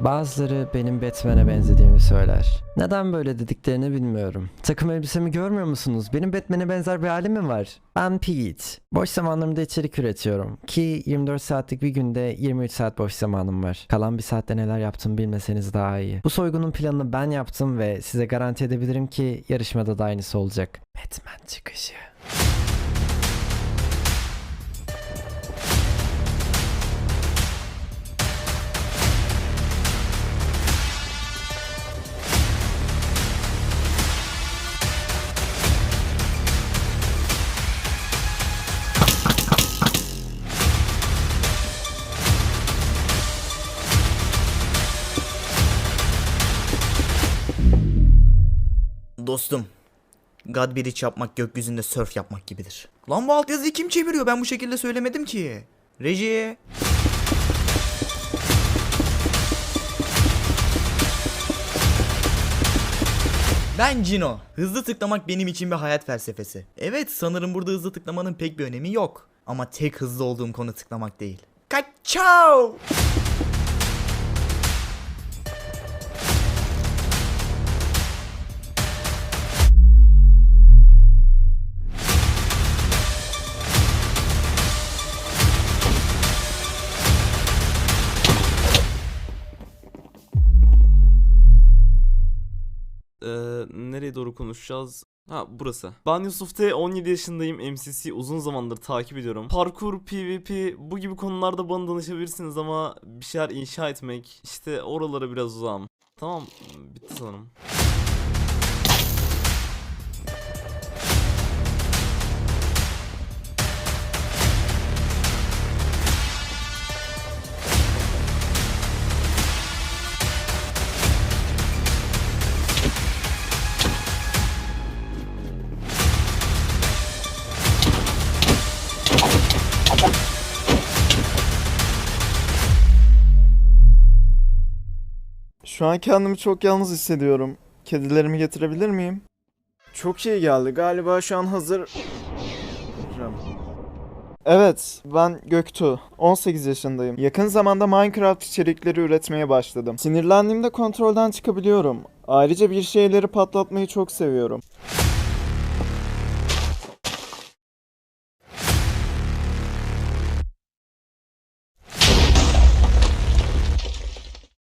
Bazıları benim Batman'e benzediğimi söyler. Neden böyle dediklerini bilmiyorum. Takım elbisemi görmüyor musunuz? Benim Batman'e benzer bir halim mi var? Ben Pete. Boş zamanlarımda içerik üretiyorum. Ki 24 saatlik bir günde 23 saat boş zamanım var. Kalan bir saatte neler yaptığımı bilmeseniz daha iyi. Bu soygunun planını ben yaptım ve size garanti edebilirim ki yarışmada da aynısı olacak. Batman çıkışı. Dostum. God Bridge yapmak gökyüzünde surf yapmak gibidir. Lan bu altyazıyı kim çeviriyor? Ben bu şekilde söylemedim ki. Reji. Ben Cino. Hızlı tıklamak benim için bir hayat felsefesi. Evet sanırım burada hızlı tıklamanın pek bir önemi yok. Ama tek hızlı olduğum konu tıklamak değil. Kaçao! Nereye doğru konuşacağız? Ha burası. Ben Yusuf T 17 yaşındayım. MCC uzun zamandır takip ediyorum. Parkur, PvP bu gibi konularda bana danışabilirsiniz ama bir şeyler inşa etmek işte oralara biraz uzağım. Tamam bitti sanırım. Şu an kendimi çok yalnız hissediyorum. Kedilerimi getirebilir miyim? Çok iyi geldi. Galiba şu an hazır. Evet, ben Göktuğ. 18 yaşındayım. Yakın zamanda Minecraft içerikleri üretmeye başladım. Sinirlendiğimde kontrolden çıkabiliyorum. Ayrıca bir şeyleri patlatmayı çok seviyorum.